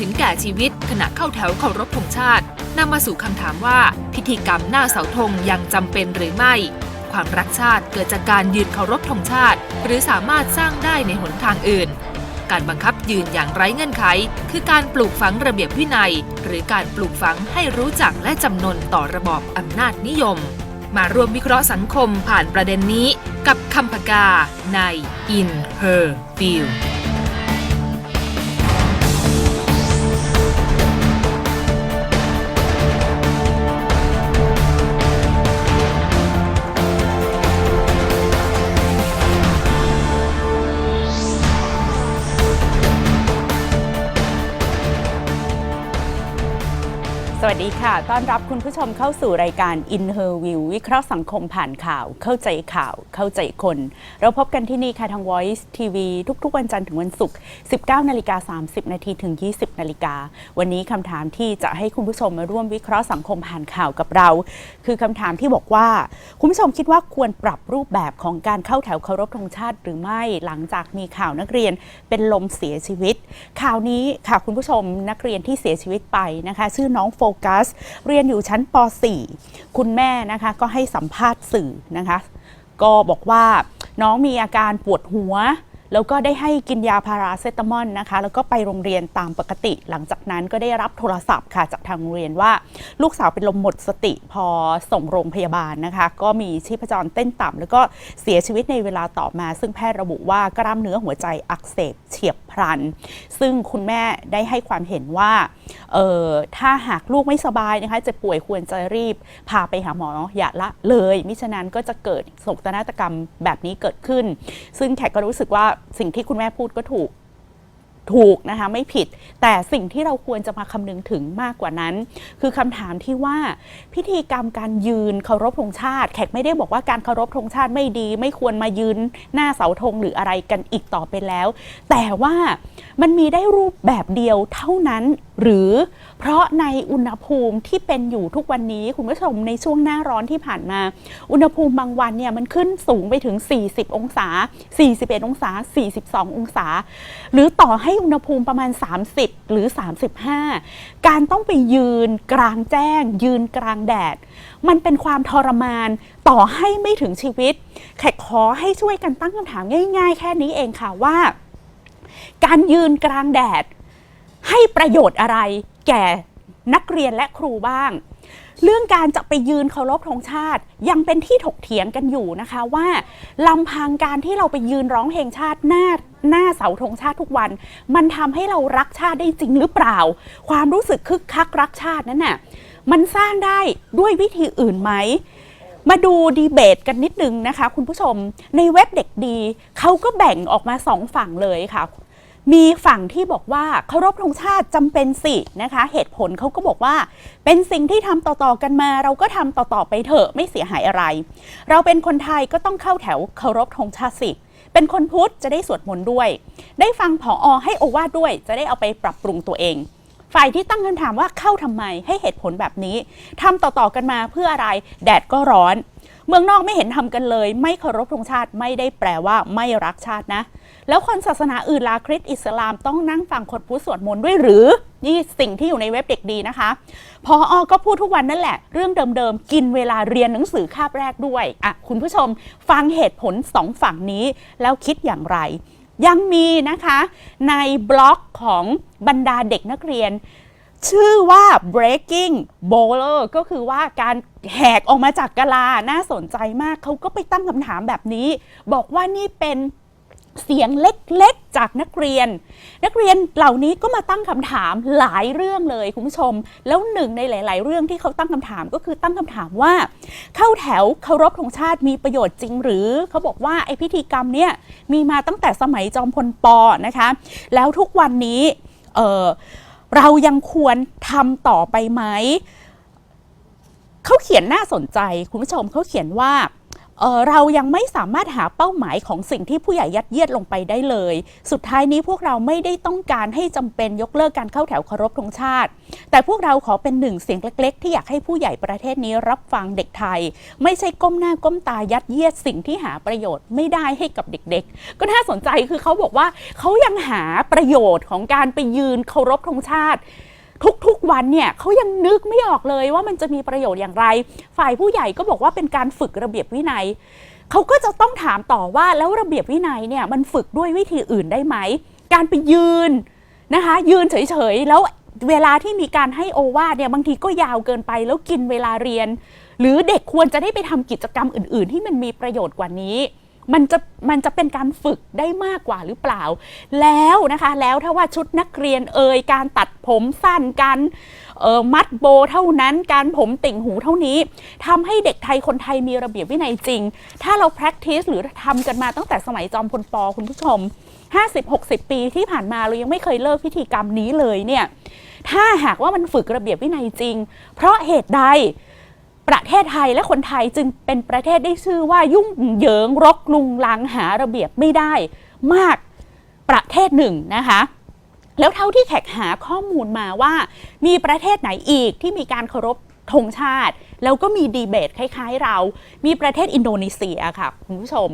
ถึงแก่ชีวิตขณะเข้าแถวเคารพธงชาตินำมาสู่คำถามว่าพิธีกรรมหน้าเสาธงยังจำเป็นหรือไม่ ความรักชาติเกิดจากการยืนเคารพธงชาติ หรือสามารถสร้างได้ในหนทางอื่น การบังคับยืนอย่างไร้เงื่อนไข คือการปลูกฝังระเบียบวินัย หรือการปลูกฝังให้รู้จักและจำนนต่อระบอบอำนาจนิยม มาร่วมวิเคราะห์สังคมผ่านประเด็นนี้ กับคำพกาใน In Her Field สวัสดีค่ะ ต้อนรับคุณผู้ชมเข้าสู่รายการ In Her View วิเคราะห์สังคมผ่านข่าว เข้าใจข่าว เข้าใจคน เราพบกันที่นี่ค่ะทาง Voice TV ทุกๆ วันจันทร์ถึงวันศุกร์ 19นาฬิกา30 นาทีถึง 20นาฬิกา วันนี้คำถามที่จะให้คุณผู้ชมมาร่วมวิเคราะห์สังคมผ่านข่าวกับเรา คือคำถามที่บอกว่า คุณผู้ชมคิดว่าควรปรับรูปแบบของการเข้าแถวเคารพธงชาติ หรือไม่ หลังจากมีข่าวนักเรียนเป็นลมเสียชีวิต ข่าวนี้ค่ะคุณผู้ชมนักเรียนที่เสียชีวิตไปนะคะ ชื่อน้องโฟกัส เรียนอยู่ชั้นป .4 คุณแม่นะคะก็ให้สัมภาษณ์สื่อนะคะ ก็บอกว่าน้องมีอาการปวดหัว แล้วก็ได้ให้กินยาพาราเซตามอลนะคะ แล้วก็ไปโรงเรียนตามปกติ หลังจากนั้นก็ได้รับโทรศัพท์ค่ะจากทางโรงเรียนว่า ลูกสาวเป็นลมหมดสติพอส่งโรงพยาบาลนะคะ ก็มีชีพจรเต้นต่ำแล้วก็เสียชีวิตในเวลาต่อมา ซึ่งแพทย์ระบุว่ากล้ามเนื้อหัวใจอักเสบเฉียบพลัน ซึ่งคุณแม่ได้ให้ความเห็นว่าเออถ้าหากลูกไม่สบายนะคะเจะป่วยควรจะรีบพาไปหาหมออย่าละเลย มิฉะนั้นก็จะเกิดโศกนาฏกรรมแบบนี้เกิดขึ้น ซึ่งแขกก็รู้สึกว่าสิ่งที่คุณแม่พูดก็ถูกถูกนะคะไม่ผิด แต่สิ่งที่เราควรจะมาคำนึงถึงมากกว่านั้น คือคำถามที่ว่าพิธีกรรมการยืนเคารพธงชาติ แขกไม่ได้บอกว่าการเคารพธงชาติไม่ดี ไม่ควรมายืนหน้าเสาธงหรืออะไรกันอีกต่อไปแล้ว แต่ว่ามันมีได้รูปแบบเดียวเท่านั้นหรือ เพราะในอุณหภูมิที่เป็นอยู่ทุกวันนี้คุณผู้ชมในช่วงหน้าร้อนที่ผ่านมา อุณหภูมิบางวันเนี่ยมันขึ้นสูงไปถึง 40 องศา 41 องศา 42 องศา หรือต่อให้อุณหภูมิประมาณ 30 หรือ 35 การต้องไปยืนกลางแจ้ง ยืนกลางแดด มันเป็นความทรมานต่อให้ไม่ถึงชีวิต แขกขอให้ช่วยกันตั้งคำถามง่ายๆ แค่นี้เองค่ะว่า การยืนกลางแดดให้ประโยชน์อะไร แก่นักเรียนและครูบ้าง เรื่องการจะไปยืนเคารพธงชาติยังเป็นที่ถกเถียงกันอยู่นะคะว่าลำพังการที่เราไปยืนร้องเพลงชาติหน้าหน้าเสาธงชาติทุกวัน มันทำให้เรารักชาติได้จริงหรือเปล่า ความรู้สึกคึกคักรักชาตินั้นน่ะมันสร้างได้ด้วยวิธีอื่นไหมมาดูดีเบตกันนิดนึงนะคะ คุณผู้ชมในเว็บเด็กดีเขาก็แบ่งออกมาสองฝั่งเลยค่ะ มีฝั่งที่บอกว่าเคารพธงชาติจำเป็นสินะคะ เหตุผลเขาก็บอกว่า เป็นสิ่งที่ทำต่อๆกันมา เราก็ทำต่อๆไปเถอะไม่เสียหายอะไร เราเป็นคนไทยก็ต้องเข้าแถวเคารพธงชาติสิเป็นคนพุทธจะได้สวดมนต์ด้วย ได้ฟังผออให้โอวาด้วย จะได้เอาไปปรับปรุงตัวเอง ฝ่ายที่ตั้งคำถามว่าเข้าทำไมให้เหตุผลแบบนี้ทำต่อๆกันมาเพื่ออะไร แดดก็ร้อน เมืองนอกไม่เห็นทำกันเลย ไม่เคารพธงชาติไม่ได้แปลว่าไม่รักชาตินะ แล้วคนศาสนาอื่นลาคริสต์อิสลามต้องนั่งฟังคนพุทธสวดมนต์ด้วยหรือ นี่สิ่งที่อยู่ในเว็บเด็กดีนะคะ พออก็พูดทุกวันนั่นแหละ เรื่องเดิมๆ กินเวลาเรียนหนังสือคาบแรกด้วยอะคุณผู้ชมฟังเหตุผลสองฝั่งนี้ แล้วคิดอย่างไร ยังมีนะคะในบล็อกของบรรดาเด็กนักเรียน ชื่อว่า breaking bowler ก็คือว่าการแหกออกมาจากกะลา น่าสนใจมาก เขาก็ไปตั้งคำถามแบบนี้ บอกว่านี่เป็นเสียงเล็กๆจากนักเรียน นักเรียนเหล่านี้ก็มาตั้งคำถามหลายเรื่องเลยคุณผู้ชม แล้วหนึ่งในหลาย ๆ เรื่องที่เขาตั้งคำถามก็คือตั้งคำถามว่า เข้าแถวเคารพธงชาติมีประโยชน์จริงหรือ เขาบอกว่าไอพิธีกรรมเนี่ยมีมาตั้งแต่สมัยจอมพลปอนะคะ แล้วทุกวันนี้เออ เรายังควรทำต่อไปไหม เขาเขียนน่าสนใจ คุณผู้ชมเขาเขียนว่า เเรายังไม่สามารถหาเป้าหมายของสิ่งที่ผู้ใหญ่ยัดเยียดลงไปได้เลย สุดท้ายนี้พวกเราไม่ได้ต้องการให้จำเป็นยกเลิกการเข้าแถวเคารพธงชาติ แต่พวกเราขอเป็นหนึ่งเสียงเล็ก ๆ ที่อยากให้ผู้ใหญ่ประเทศนี้รับฟังเด็กไทย ไม่ใช่ก้มหน้าก้มตายัดเยียดสิ่งที่หาประโยชน์ไม่ได้ให้กับเด็ก ๆ ก็น่าสนใจคือเขาบอกว่าเขายังหาประโยชน์ของการไปยืนเคารพธงชาติ ทุกๆวันเนี่ยเขายังนึกไม่ออกเลยว่ามันจะมีประโยชน์อย่างไร ฝ่ายผู้ใหญ่ก็บอกว่าเป็นการฝึกระเบียบวินัยเขาก็จะต้องถามต่อว่าแล้วระเบียบวินัยเนี่ยมันฝึกด้วยวิธีอื่นได้ไหม การไปยืนนะคะ ยืนเฉยๆ แล้วเวลาที่มีการให้โอวาเนี่ยบางทีก็ยาวเกินไปแล้วกินเวลาเรียน หรือเด็กควรจะได้ไปทำกิจกรรมอื่น ๆ ที่มันมีประโยชน์กว่านี้ มันจะมันจะเป็นการฝึกได้มากกว่าหรือเปล่า แล้วนะคะ แล้วถ้าว่าชุดนักเรียนเอ่ยการตัดผมสั้นการมัดโบเท่านั้นการผมติ่งหูเท่านี้ทำให้เด็กไทยคนไทยมีระเบียบวินัยจริง ถ้าเรา practice หรือทำกันมาตั้งแต่สมัยจอมพลปคุณผู้ชม 50-60 ปีที่ผ่านมาเรายังไม่เคยเลิกพิธีกรรมนี้เลยเนี่ยถ้าหากว่ามันฝึกระเบียบวินัยจริง เพราะเหตุใด ประเทศไทยและคนไทยจึงเป็นประเทศได้ชื่อว่ายุ่งเหยิงรกลุงลังหาระเบียบไม่ได้มากประเทศหนึ่งนะคะแล้วเท่าที่แขกหาข้อมูลมาว่า มีประเทศไหนอีกที่มีการเคารพ ธงชาติ แล้วก็มีดีเบตคล้ายๆเรา มีประเทศอินโดนีเซียค่ะคุณผู้ชม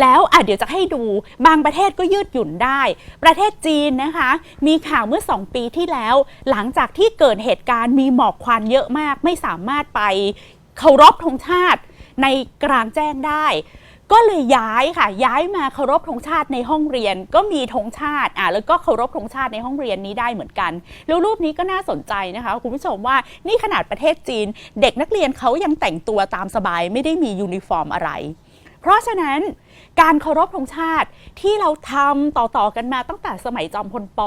แล้วอะเดี๋ยวจะให้ดูบางประเทศก็ยืดหยุ่นได้ ประเทศจีนนะคะ มีข่าวเมื่อ 2 ปีที่แล้ว หลังจากที่เกิดเหตุการณ์มีหมอกควันเยอะมาก ไม่สามารถไปเคารพธงชาติในกลางแจ้งได้ ก็เลยย้ายค่ะ ย้ายมาเคารพธงชาติในห้องเรียน ก็มีธงชาติอะแล้วก็เคารพธงชาติในห้องเรียนนี้ได้เหมือนกัน แล้วรูปนี้ก็น่าสนใจนะคะ คุณผู้ชมว่านี่ขนาดประเทศจีน เด็กนักเรียนเขายังแต่งตัวตามสบายไม่ได้มียูนิฟอร์มอะไร เพราะฉะนั้นการเคารพธงชาติที่เราทำต่อๆกันมาตั้งแต่สมัยจอมพลป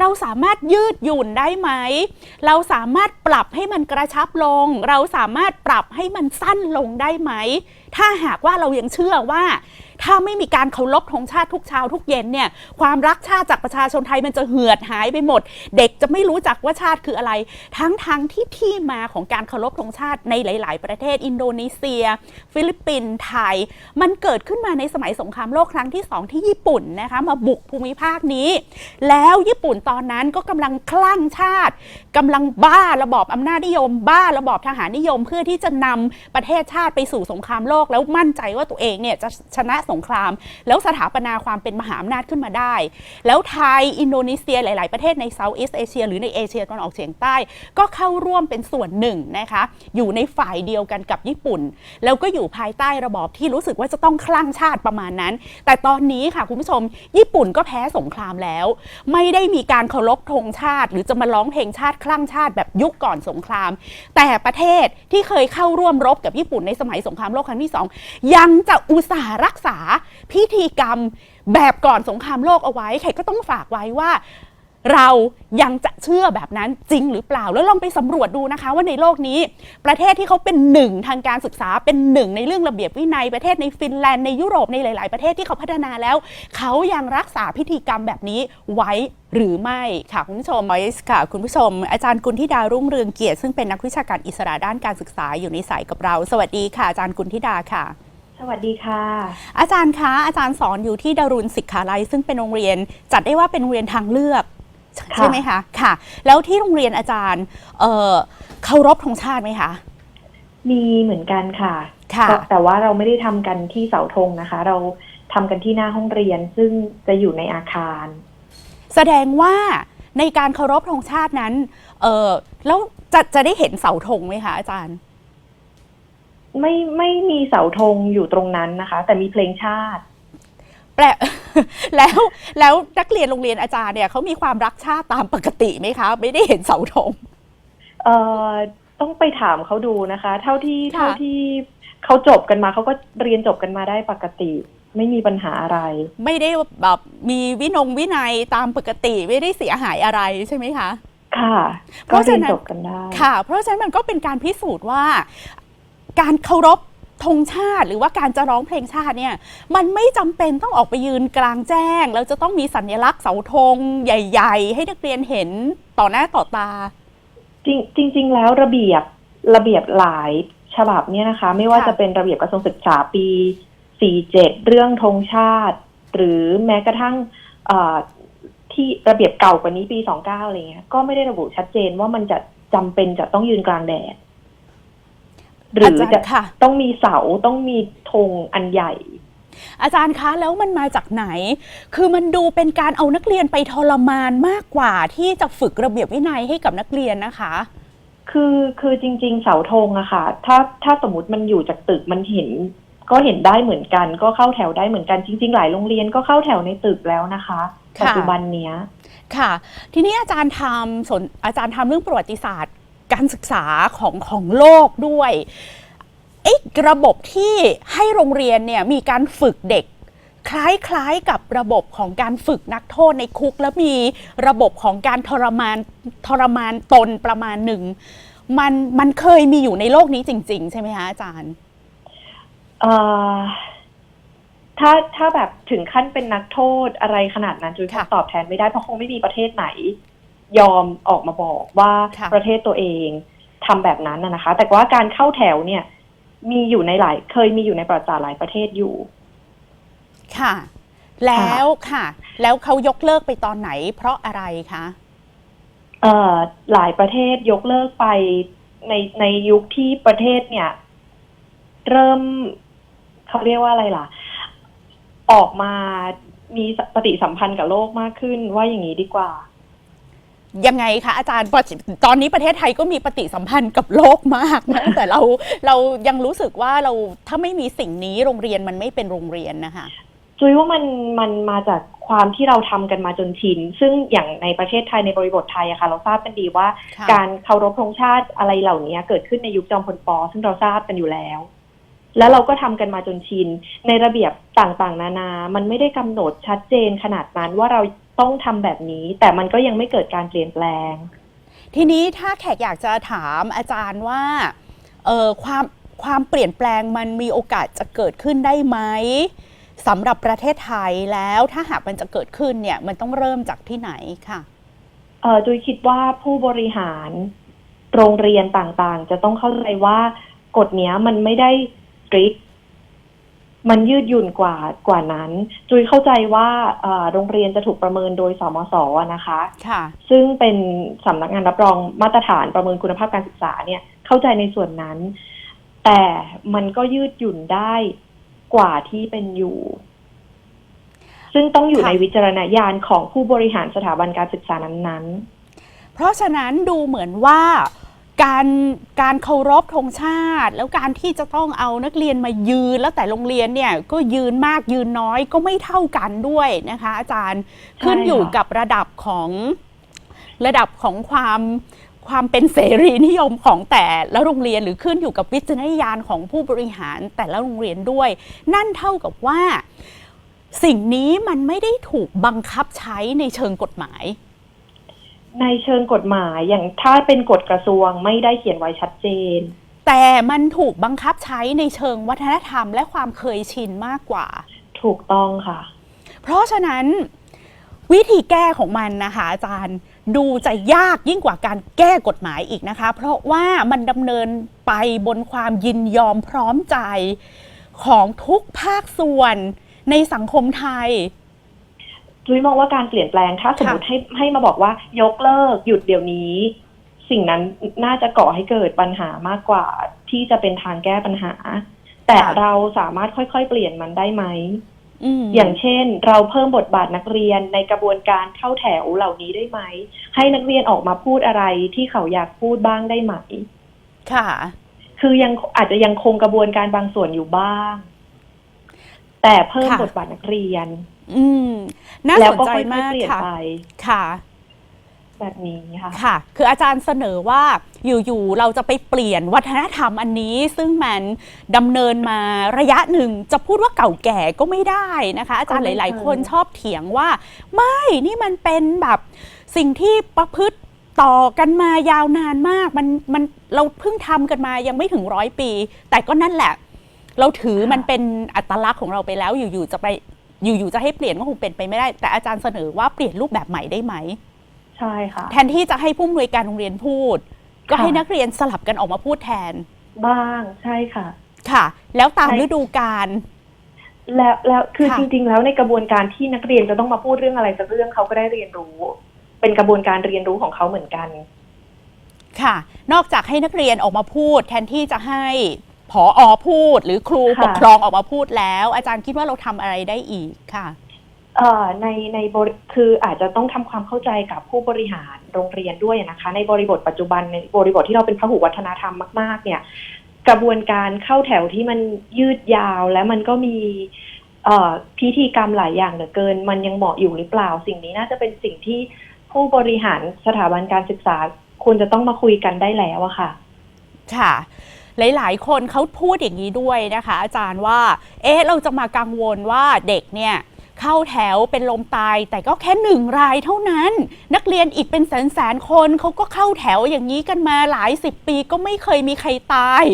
เราสามารถยืดหยุ่นได้ไหม เราสามารถปรับให้มันกระชับลง เราสามารถปรับให้มันสั้นลงได้ไหม ถ้าหากว่าเรายังเชื่อว่า ถ้าไม่มีการเคารพธงชาติทุกเช้าทุกเย็นเนี่ยความรักชาติจากประชาชนไทยมันจะเหือดหายไปหมด เด็กจะไม่รู้จักว่าชาติคืออะไร ทั้งทางที่ที่มาของการเคารพธงชาติในหลาย ๆ ประเทศ อินโดนีเซีย ฟิลิปปินส์ไทย มันเกิดขึ้นมาในสมัยสงครามโลกครั้งที่สองที่ญี่ปุ่นนะคะมาบุกภูมิภาคนี้ แล้วญี่ปุ่นตอนนั้นก็กำลังคลั่งชาติกำลังบ้าระบอบอำนาจนิยม บ้าระบอบทหารนิยมเพื่อที่จะนำประเทศชาติไปสู่สงครามโลกแล้วมั่นใจว่าตัวเองเนี่ยจะชนะสงคราม แล้วสถาปนาความเป็นมหาอำนาจขึ้นมาได้ แล้วไทย อินโดนีเซียหลาย ๆ ประเทศในเซาท์อีสเอเชียหรือในเอเชียตะวันออกเฉียงใต้ ก็เข้าร่วมเป็นส่วนหนึ่งนะคะอยู่ในฝ่ายเดียวกันกับญี่ปุ่น แล้วก็อยู่ภายใต้ระบอบที่รู้สึกว่าจะต้องคลั่งชาติประมาณนั้น แต่ตอนนี้ค่ะคุณผู้ชม ญี่ปุ่นก็แพ้สงครามแล้ว ไม่ได้มีการเคารพธงชาติ หรือจะมาร้องเพลงชาติคลั่งชาติแบบยุคก่อนสงคราม แต่ประเทศที่เคยเข้าร่วมรบกับญี่ปุ่นในสมัยสงครามโลกครั้งที่สองยังจะอุตส่าห์รักษาพิธีกรรมแบบก่อนสงครามโลกเอาไว้ใครก็ต้องฝากไว้ว่า เรายังจะเชื่อแบบนั้นจริงหรือเปล่า แล้วลองไปสำรวจดูนะคะ ว่าในโลกนี้ ประเทศที่เขาเป็นหนึ่งทางการศึกษาเป็นหนึ่งในเรื่องระเบียบวินัยประเทศในฟินแลนด์ในยุโรปในหลาย ๆ ประเทศที่เขาพัฒนาแล้ว เขายังรักษาพิธีกรรมแบบนี้ไว้หรือไม่ค่ะคุณผู้ชมไมส์ค่ะ คุณผู้ชม อาจารย์กุลธิดารุ่งเรืองเกียรติซึ่งเป็นนักวิชาการอิสระด้านการศึกษาอยู่ในสายกับเรา สวัสดีค่ะอาจารย์กุลธิดาค่ะ สวัสดีค่ะ อาจารย์คะอาจารย์สอนอยู่ที่ดารุณศิกขาลัยซึ่งเป็นโรงเรียนจัดได้ว่าเป็นโรงเรียนทางเลือกค่ะใช่ไหมคะค่ะ แล้วที่โรงเรียนอาจารย์เอ่อเคารพธงชาติไหมคะ มีเหมือนกันค่ะค่ะแต่แต่ว่าเราไม่ได้ทำกันที่เสาธงนะคะ เราทำกันที่หน้าห้องเรียนซึ่งจะอยู่ในอาคาร แสดงว่าในการเคารพธงชาตินั้น เออแล้วจะจะได้เห็นเสาธงไหมคะอาจารย์ ไม่ไม่มีเสาธงอยู่ตรงนั้นนะคะ แต่มีเพลงชาติ แปล แล้วแล้วนักเรียนโรงเรียนอาจารย์เนี่ยเขามีความรักชาติตามปกติไหมคะ ไม่ได้เห็นเสาธงเอ่อต้องไปถามเขาดูนะคะ เท่าที่ค่ะ เท่าที่เขาจบกันมาเขาก็เรียนจบกันมาได้ปกติ ไม่มีปัญหาอะไร ไม่ได้แบบมีวินงวินัยตามปกติไม่ได้เสียหายอะไรใช่ไหมคะ ค่ะ เพก็ราะเรีฉะยนนั้น จบกันได้ ค่ะ เพราะฉะนั้นมันก็เป็นการพิสูจน์ว่า การเคารพธงชาติหรือว่าการจะร้องเพลงชาติเนี่ยมันไม่จำเป็นต้องออกไปยืนกลางแจ้ง แล้วจะต้องมีสัญลักษณ์เสาธงใหญ่ ๆ ให้นักเรียนเห็นต่อหน้าต่อตา จริงจริงๆแล้วระเบียบระเบียบหลายฉบับเนี่ยนะคะ ไม่ว่าจะเป็นระเบียบกระทรวงศึกษาปี 47 เรื่องธงชาติ หรือแม้กระทั่งที่ระเบียบเก่ากว่านี้ปี 29 อะไรเงี้ยก็ไม่ได้ระบุชัดเจนว่ามันจะจำเป็นจะต้องยืนกลางแดด หรืออาจารย์จะค่ะต้องมีเสาต้องมีธงอันใหญ่ อาจารย์คะแล้วมันมาจากไหน คือมันดูเป็นการเอานักเรียนไปทรมานมากกว่าที่จะฝึกระเบียบวินัยให้กับนักเรียนนะคะคือคือจริง ๆ เสาธงอะค่ะ ถ้าถ้าสมมติมันอยู่จากตึกมันเห็น ก็เห็นได้เหมือนกัน ก็เข้าแถวได้เหมือนกันจริง ๆ หลายโรงเรียนก็เข้าแถวในตึกแล้วนะคะค่ะปัจจุบันเนี้ยค่ะ ทีนี้อาจารย์ทำสนอาจารย์ทำเรื่องประวัติศาสตร์ การศึกษาของของโลกด้วยไอ้ระบบที่ให้โรงเรียนเนี่ยมีการฝึกเด็ก คล้ายๆกับระบบของการฝึกนักโทษในคุก แล้วมีระบบของการทรมานทรมานตนประมาณหนึ่งมันมันเคยมีอยู่ในโลกนี้จริง ๆ ใช่ไหมคะอาจารย์เอ่อถ้าถ้าแบบถึงขั้นเป็นนักโทษอะไรขนาดนั้นจุยคค่ะงตอบแทนไม่ได้เพราะคงไม่มีประเทศไหน ยอมออกมาบอกว่าค่ะประเทศตัวเองทำแบบนั้นนะนะคะ แต่ว่าการเข้าแถวเนี่ย มีอยู่ในหลาย เคยมีอยู่ในประวัติศาสตร์หลายประเทศอยู่ ค่ะ แล้วค่ะ แล้วเขายกเลิกไปตอนไหน เพราะอะไรคะเอ่อหลายประเทศยกเลิกไปในในยุคที่ประเทศเนี่ย เริ่มเขาเรียกว่าอะไรล่ะ ออกมามีปฏิสัมพันธ์กับโลกมากขึ้นว่าอย่างนี้ดีกว่า ยังไงคะอาจารย์ปัจจุตอนนี้ประเทศไทยก็มีปฏิสัมพันธ์กับโลกมากนะแต่เราเรายังรู้สึกว่าเราถ้าไม่มีสิ่งนี้โรงเรียนมันไม่เป็นโรงเรียนนะคะจุยว่ามันมันมาจากความที่เราทำกันมาจนชิน ซึ่งอย่างในประเทศไทยในบริบทไทยอะค่ะ เราทราบกันดีว่าค่ะการเคารพธงชาติอะไรเหล่านี้เกิดขึ้นในยุคจอมพลปซึ่งเราทราบกันอยู่แล้ว แล้วเราก็ทำกันมาจนชิน ในระเบียบต่างๆ นานา มันไม่ได้กำหนดชัดเจนขนาดนั้นว่าเราต้องทำแบบนี้ แต่มันก็ยังไม่เกิดการเปลี่ยนแปลง ทีนี้ถ้าแขกอยากจะถามอาจารย์ว่าเออความความเปลี่ยนแปลงมันมีโอกาสจะเกิดขึ้นได้ไหมสำหรับประเทศไทยแล้วถ้าหากมันจะเกิดขึ้นเนี่ย มันต้องเริ่มจากที่ไหนค่ะเออจุยคิดว่าผู้บริหารโรงเรียนต่างๆ จะต้องเข้าใจว่ากฎเนี้ยมันไม่ได้ สตริกมันยืดหยุ่นกว่ากว่านั้น จุยเข้าใจว่าเอ่อโรงเรียนจะถูกประเมินโดยสมศอะนะคะ ค่ะ ซึ่งเป็นสำนักงานรับรองมาตรฐานประเมินคุณภาพการศึกษาเนี่ย เข้าใจในส่วนนั้น แต่มันก็ยืดหยุ่นได้กว่าที่เป็นอยู่ ซึ่งต้องอยู่ค่ะในวิจารณญาณของผู้บริหารสถาบันการศึกษานั้นๆ เพราะฉะนั้นดูเหมือนว่า การการเคารพธงชาติ แล้วการที่จะต้องเอานักเรียนมายืน แล้วแต่โรงเรียนเนี่ยก็ยืนมากยืนน้อยก็ไม่เท่ากันด้วยนะคะ อาจารย์ใช่ขึ้นอยู่ค่ะกับระดับของระดับของความความเป็นเสรีนิยมของแต่ละโรงเรียนหรือขึ้นอยู่กับวิจารณญาณของผู้บริหารแต่ละโรงเรียนด้วย นั่นเท่ากับว่า สิ่งนี้มันไม่ได้ถูกบังคับใช้ในเชิงกฎหมาย ในเชิงกฎหมายอย่างถ้าเป็นกฎกระทรวงไม่ได้เขียนไว้ชัดเจน แต่มันถูกบังคับใช้ในเชิงวัฒนธรรมและความเคยชินมากกว่า ถูกต้องค่ะ เพราะฉะนั้นวิธีแก้ของมันนะคะ อาจารย์ดูจะยากยิ่งกว่าการแก้กฎหมายอีกนะคะ เพราะว่ามันดำเนินไปบนความยินยอมพร้อมใจของทุกภาคส่วนในสังคมไทย จุ้ยมองว่าการเปลี่ยนแปลงถ้าสมมติค่ะให้ให้มาบอกว่ายกเลิกหยุดเดี๋ยวนี้ สิ่งนั้นน่าจะก่อให้เกิดปัญหามากกว่าที่จะเป็นทางแก้ปัญหา แต่เราสามารถค่อยๆเปลี่ยนมันได้ไหมมอย่างเช่น เราเพิ่มบทบาทนักเรียนในกระบวนการเข้าแถวเหล่านี้ได้ไหม ให้นักเรียนออกมาพูดอะไรที่เขาอยากพูดบ้างได้ไหม ค่ะ คือยังอาจจะยังคงกระบวนการบางส่วนอยู่บ้าง แต่เพิ่มค่ะบทบาทนักเรียน อืมน่าแล้วสนก็ใจค่อยมากๆเปลี่ยนค่ะ ไปค่ะ แบบนี้ค่ะ ค่ะ คืออาจารย์เสนอว่าอยู่ๆ เราจะไปเปลี่ยนวัฒนธรรมอันนี้ ซึ่งมันดำเนินมาระยะหนึ่งจะพูดว่าเก่าแก่ก็ไม่ได้นะคะ อาจารย์ก็หไม่ลายเชิงๆคนชอบเถียงว่า ไม่นี่มันเป็นแบบสิ่งที่ประพฤติต่อกันมายาวนานมาก มันมันเราเพิ่งทำกันมายังไม่ถึงร้อยปี แต่ก็นั่นแหละ เราถือมันเป็นอัตลักษณ์ของเราไปแล้วอยู่ๆ จะไป อยู่ๆจะให้เปลี่ยนก็คงเป็นไปไม่ได้ แต่อาจารย์เสนอว่าเปลี่ยนรูปแบบใหม่ได้ไหมใช่ค่ะ แทนที่จะให้ผู้อำนวยการโรงเรียนพูด ก็ค่ะให้นักเรียนสลับกันออกมาพูดแทน บ้างใช่ค่ะ ค่ะ แล้วตามใช่ฤดูกาลแล้วแล้วคือค่ะจริง ๆ แล้วในกระบวนการที่นักเรียนจะต้องมาพูดเรื่องอะไรสักเรื่องเขาก็ได้เรียนรู้ เป็นกระบวนการเรียนรู้ของเขาเหมือนกัน ค่ะ นอกจากให้นักเรียนออกมาพูด แทนที่จะให้ ผออพูดหรือครูค่ะ ปกครองออกมาพูดแล้ว อาจารย์คิดว่าเราทำอะไรได้อีกค่ะ เอ่อในในบริคืออาจจะต้องทำความเข้าใจกับผู้บริหารโรงเรียนด้วยนะคะ ในบริบทปัจจุบันในบริบทที่เราเป็นพหุวัฒนธรรมมาก ๆ เนี่ย กระบวนการเข้าแถวที่มันยืดยาวและมันก็มีเอ่อพิธีกรรมหลายอย่างเหลือเกิน มันยังเหมาะอยู่หรือเปล่า สิ่งนี้น่าจะเป็นสิ่งที่ผู้บริหารสถาบันการศึกษาควรจะต้องมาคุยกันได้แล้วอะค่ะ ค่ะ หลาย ๆ คนเขาพูดอย่างนี้ด้วยนะคะ อาจารย์ว่า เอ๊ะเราจะมากังวลว่าเด็กเนี่ยเข้าแถวเป็นลมตาย แต่ก็แค่หนึ่งรายเท่านั้น นักเรียนอีกเป็นแสนแสนๆคนเขาก็เข้าแถวอย่างนี้กันมาหลายสิบปีก็ไม่เคยมีใครตาย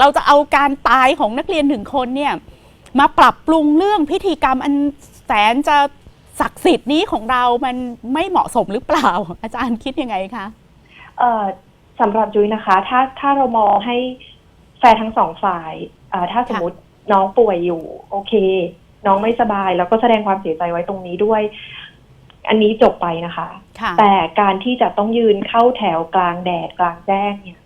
เราจะเอาการตายของนักเรียนหนึ่งคนเนี่ยมาปรับปรุงเรื่องพิธีกรรมอันแสนจะศักดิ์สิทธิ์นี้ของเรามันไม่เหมาะสมหรือเปล่า อาจารย์คิดยังไงคะเอ่อ สำหรับจุ้ยนะคะ ถ้าถ้าเรามองให้แฟร์ทั้งสองฝ่ายอ่าถ้าสมมติน้องป่วยอยู่ โอเค น้องไม่สบาย แล้วก็แสดงความเสียใจไว้ตรงนี้ด้วย อันนี้จบไปนะคะ ค่ะ แต่การที่จะต้องยืนเข้าแถวกลางแดดกลางแจ้งเนี่ย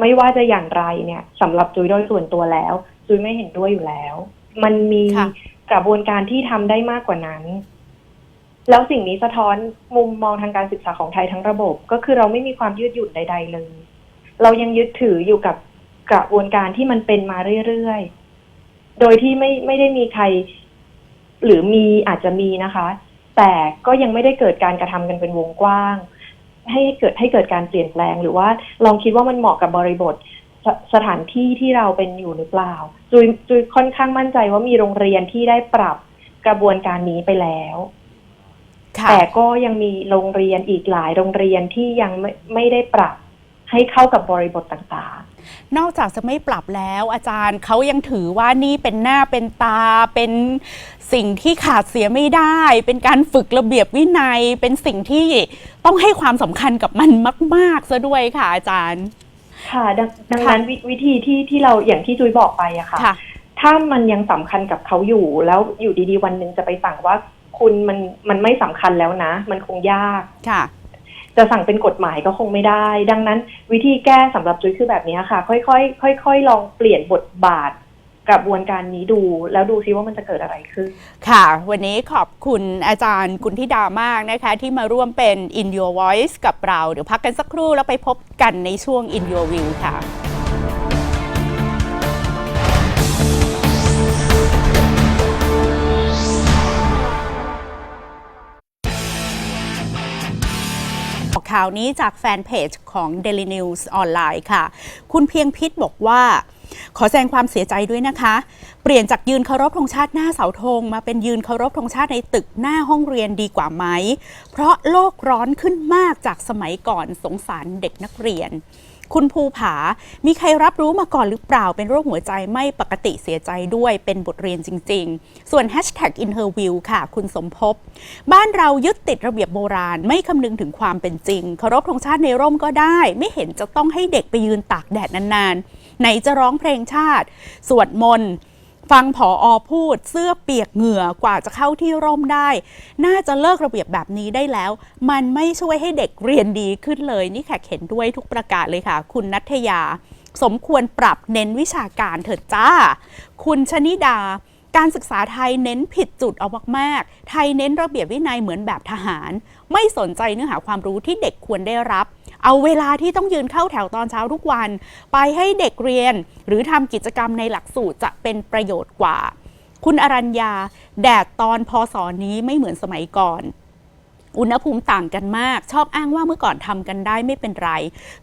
ไม่ว่าจะอย่างไรเนี่ยสำหรับจุ้ยโดยส่วนตัวแล้ว จุ้ยไม่เห็นด้วยอยู่แล้ว มันมีค่ะ กระบวนการที่ทำได้มากกว่านั้น แล้วสิ่งนี้สะท้อนมุมมองทางการศึกษาของไทยทั้งระบบ ก็คือเราไม่มีความยืดหยุ่นใด ๆ เลย เรายังยึดถืออยู่กับกระบวนการที่มันเป็นมาเรื่อยๆ โดยที่ไม่ไม่ได้มีใคร หรือมีอาจจะมีนะคะ แต่ก็ยังไม่ได้เกิดการกระทำกันเป็นวงกว้าง ให้เกิดให้เกิดการเปลี่ยนแปลงหรือว่าลองคิดว่ามันเหมาะกับบริบทสสถานที่ที่เราเป็นอยู่หรือเปล่าจุยจุยค่อนข้างมั่นใจว่ามีโรงเรียนที่ได้ปรับกระบวนการนี้ไปแล้ว แต่ก็ยังมีโรงเรียนอีกหลายโรงเรียนที่ยังไม่ไม่ได้ปรับให้เข้ากับบริบทต่างนอกจากจะไม่ปรับแล้ว อาจารย์เขายังถือว่านี่เป็นหน้าเป็นตา เป็นสิ่งที่ขาดเสียไม่ได้ เป็นการฝึกระเบียบวินัย เป็นสิ่งที่ต้องให้ความสำคัญกับมันมากๆซะด้วยค่ะอาจารย์ๆค่ะดังดังค่ะนั้นวิวิธีที่ที่เราอย่างที่จุยบอกไปอะค่ะค่ะ ถ้ามันยังสำคัญกับเขาอยู่แล้วอยู่ดีๆ วันหนึ่งจะไปสั่งว่า คุณมันมันไม่สำคัญแล้วนะ มันคงยากค่ะ จะสั่งเป็นกฎหมายก็คงไม่ได้ ดังนั้นวิธีแก้สำหรับจุ้ยคือแบบนี้ค่ะ ค่อยๆค่อยๆลองเปลี่ยนบทบาทกระบวนการนี้ดูแล้วดูซิว่ามันจะเกิดอะไรขึ้น ค่ะ วันนี้ขอบคุณอาจารย์กุณธิดามากนะคะ ที่มาร่วมเป็น In Your Voice กับเรา เดี๋ยวพักกันสักครู่แล้วไปพบกันในช่วง In Your View ค่ะ ข่าวนี้จากแฟนเพจของ Daily News ออนไลน์ค่ะ คุณเพียงพิษบอกว่า ขอแสดงความเสียใจด้วยนะคะ เปลี่ยนจากยืนเคารพธงชาติหน้าเสาธง มาเป็นยืนเคารพธงชาติในตึกหน้าห้องเรียนดีกว่าไหม เพราะโลกร้อนขึ้นมากจากสมัยก่อนสงสารเด็กนักเรียน คุณภูผา มีใครรับรู้มาก่อนหรือเปล่า เป็นโรคหัวใจไม่ปกติเสียใจด้วย เป็นบทเรียนจริง ๆ ส่วน hashtag in her view ค่ะ คุณสมภพ บ้านเรายึดติดระเบียบโบราณ ไม่คำนึงถึงความเป็นจริง เคารพธงชาติในร่มก็ได้ ไม่เห็นจะต้องให้เด็กไปยืนตากแดดนานๆ ไหนจะร้องเพลงชาติ สวดมนต์ ฟังผออพูดเสื้อเปียกเหงื่อกว่าจะเข้าที่ร่มได้ น่าจะเลิกระเบียบแบบนี้ได้แล้ว มันไม่ช่วยให้เด็กเรียนดีขึ้นเลย นี่แขกเห็นด้วยทุกประกาศเลยค่ะ คุณนัทยา สมควรปรับเน้นวิชาการเถิดจ้า คุณชนิดา การศึกษาไทยเน้นผิดจุดเอามากๆไทยเน้นระเบียบวินัยเหมือนแบบทหาร ไม่สนใจเนื้อหาความรู้ที่เด็กควรได้รับ เอาเวลาที่ต้องยืนเข้าแถวตอนเช้าทุกวัน ไปให้เด็กเรียนหรือทำกิจกรรมในหลักสูตรจะเป็นประโยชน์กว่า คุณอรัญญา แดดตอนพอสอนนี้ไม่เหมือนสมัยก่อนอุณหภูมิต่างกันมาก ชอบอ้างว่าเมื่อก่อนทำกันได้ไม่เป็นไร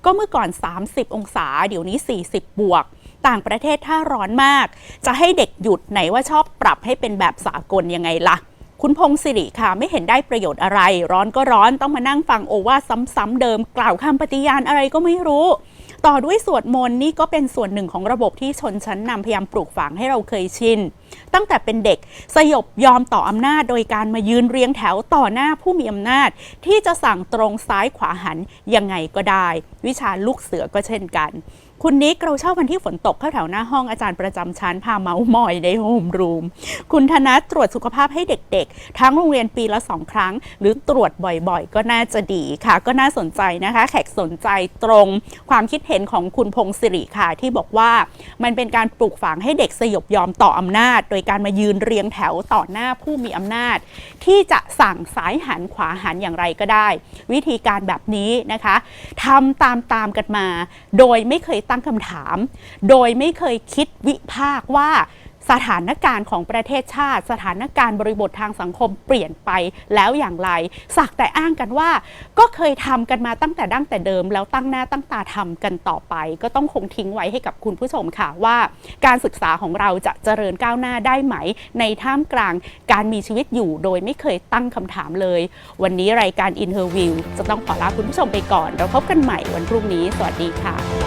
ก็เมื่อก่อน 30 องศา เดี๋ยวนี้ 40 บวก ต่างประเทศถ้าร้อนมาก จะให้เด็กหยุดไหนว่าชอบปรับให้เป็นแบบสากลยังไงล่ะ คุณพงศิริค่ะไม่เห็นได้ประโยชน์อะไร ร้อนก็ร้อนต้องมานั่งฟังโอวาทซ้ำๆเดิม กล่าวคำปฏิญาณอะไรก็ไม่รู้ ต่อด้วยสวดมนต์นี่ก็เป็นส่วนหนึ่งของระบบที่ชนชั้นนำพยายามปลูกฝังให้เราเคยชิน ตั้งแต่เป็นเด็กสยบยอมต่ออำนาจโดยการมายืนเรียงแถวต่อหน้าผู้มีอำนาจ ที่จะสั่งตรงซ้ายขวาหันยังไงก็ได้ วิชาลูกเสือก็เช่นกัน คุณนิกเราชอบวันที่ฝนตกเข้าแถวหน้าห้องอาจารย์ประจำชั้นพาเมาส์มอยในโฮมรูม คุณธนัทตรวจสุขภาพให้เด็กๆ ทั้งโรงเรียนปีละสองครั้ง หรือตรวจบ่อยๆ ก็น่าจะดีค่ะ ก็น่าสนใจนะคะ แขกสนใจตรงความคิดเห็นของคุณพงศิริค่ะ ที่บอกว่ามันเป็นการปลูกฝังให้เด็กสยบยอมต่ออำนาจ โดยการมายืนเรียงแถวต่อหน้าผู้มีอำนาจ ที่จะสั่งซ้ายหันขวาหันอย่างไรก็ได้ วิธีการแบบนี้นะคะทำตาตามๆกันมา โดยไม่เคยตั้งคำถาม โดยไม่เคยคิดวิพากษ์ว่าสถานการณ์ของประเทศชาติ สถานการณ์บริบททางสังคมเปลี่ยนไปแล้วอย่างไร สักแต่อ้างกันว่า ก็เคยทำกันมาตั้งแต่ดั้งแต่เดิม แล้วตั้งหน้าตั้งตาทำกันต่อไป ก็ต้องคงทิ้งไว้ให้กับคุณผู้ชมค่ะว่า การศึกษาของเราจะเจริญก้าวหน้าได้ไหม ในท่ามกลางการมีชีวิตอยู่โดยไม่เคยตั้งคำถามเลย วันนี้รายการ Interview จะต้องขอลาคุณผู้ชมไปก่อน เราพบกันใหม่วันพรุ่งนี้ สวัสดีค่ะ